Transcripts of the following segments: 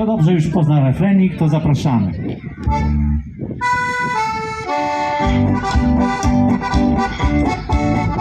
Kto dobrze już pozna refrenik, to zapraszamy. Przed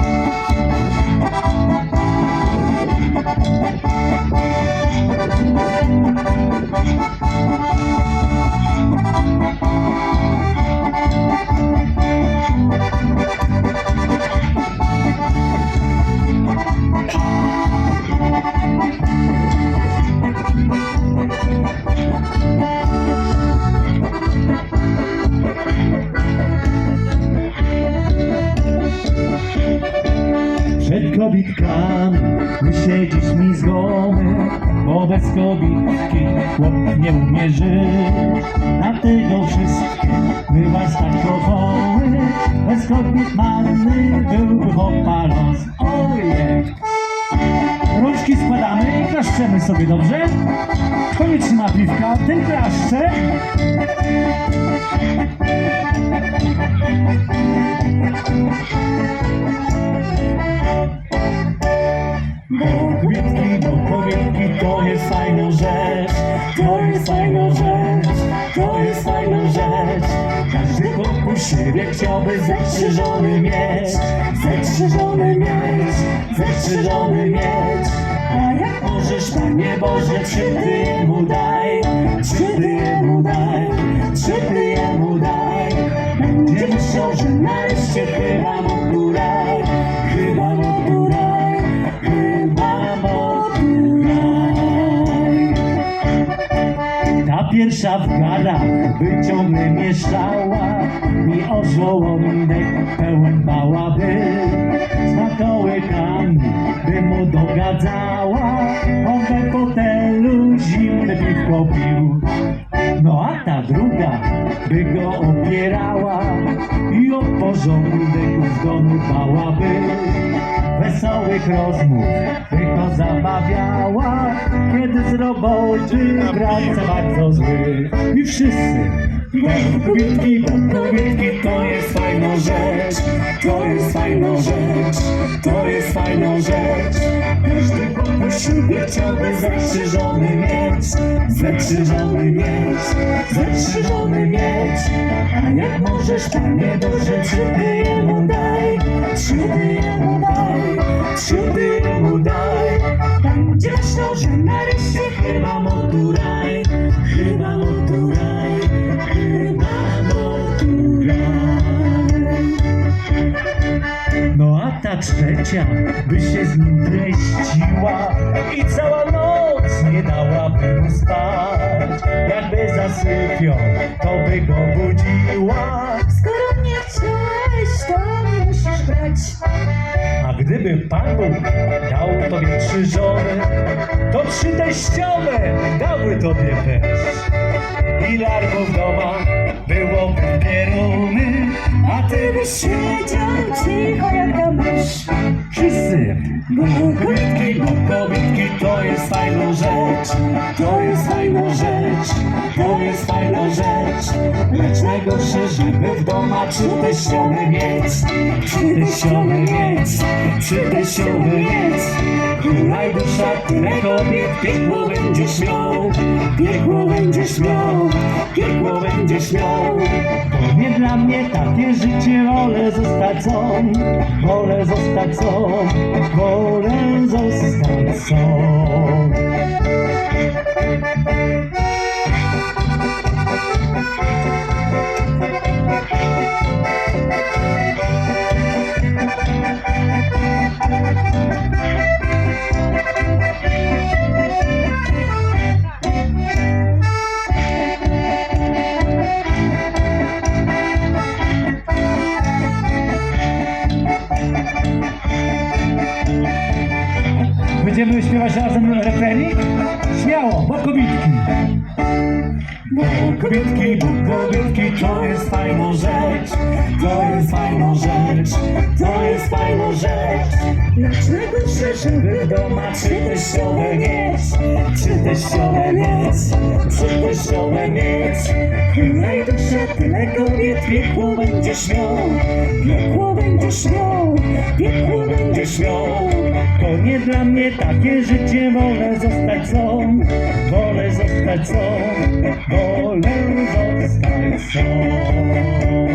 kobitkami my się dziś mizgamy, bo bez kobitki chłop nie umie żyć. Dlatego wszystkie my was tak kochamy, bez kobiet marny byłby chłopa los. Ojej! Rączki składamy i klaszczemy sobie, dobrze? Kto nie trzyma piwka, ten klaszcze. Bo kobietki, bo kobietki to jest fajna rzecz, to jest fajna rzecz, to jest fajna rzecz. Każdy wokół siebie chciałby zastrzeżony mieć, zastrzeżony mieć, zastrzeżony mieć. A jak możesz, Panie Boże, trzy Ty jemu daj, trzy Ty jemu daj, trzy Ty jemu daj. Będzie myślał, że nareszcie chyba mu Ta pierwsza w garach by ciągle mieszała i orzołomnek pełen bałaby. Z makołykami by mu dogadzała, on we fotelu zimne piwko pił. No a ta druga by go o porządek w domu dbałaby. Wesołych rozmów go zabawiała, kiedy z roboty wraca bardzo zły. I wszyscy, bo kobietki to jest fajna rzecz, to jest fajna rzecz, to jest fajna rzecz. Każdy wokół siebie chciałby zastrzeżony mieć, zastrzeżony mieć, zastrzeżony mieć. A jak możesz, Panie Boże, trzy jemu daj, trzy jemu daj, trzy jemu daj. Będzie myślał, że nareszcie chyba mu tu raj, chyba mu tu raj, chyba mu tu raj. No a ta trzecia by się z nim treściła i cała noc nie dałaby mu spać. Jakby zasypiał, to by go budziła. Gdyby Pan Bóg dał tobie trzy żony, to trzy teściowe dały tobie też. I larwo w domach byłoby pieruny, a ty byś Siedział cicho jak ta mysz. Wszyscy! Bo kobietki, bo kobietki to jest fajna rzecz, to jest fajna rzecz, to jest fajna rzecz. Lecz najgorsze, żeby w doma trzy teściowe mieć, trzy teściowe mieć, trzy teściowe mieć. Królaj dusza, tyle kobiet, piekło będziesz miał, piekło będziesz miał, piekło będziesz miał. Nie dla mnie takie życie, wolę zostać sam, wolę zostać sam, wolę zostać sam. Refrenik? Śmiało, bo. Bo bo kobietki to jest fajna rzecz, to jest fajna rzecz, to jest fajna rzecz. Lecz najgorsze, Żeby doma trzy teściowe mieć, trzy teściowe mieć, oczy wesołe mieć. Dusza, tyle kobiet, piekło będziesz miał. Piekło będziesz miał, piekło będziesz miał. To nie dla mnie takie życie, wolę zostać tak all bo lędząc tak.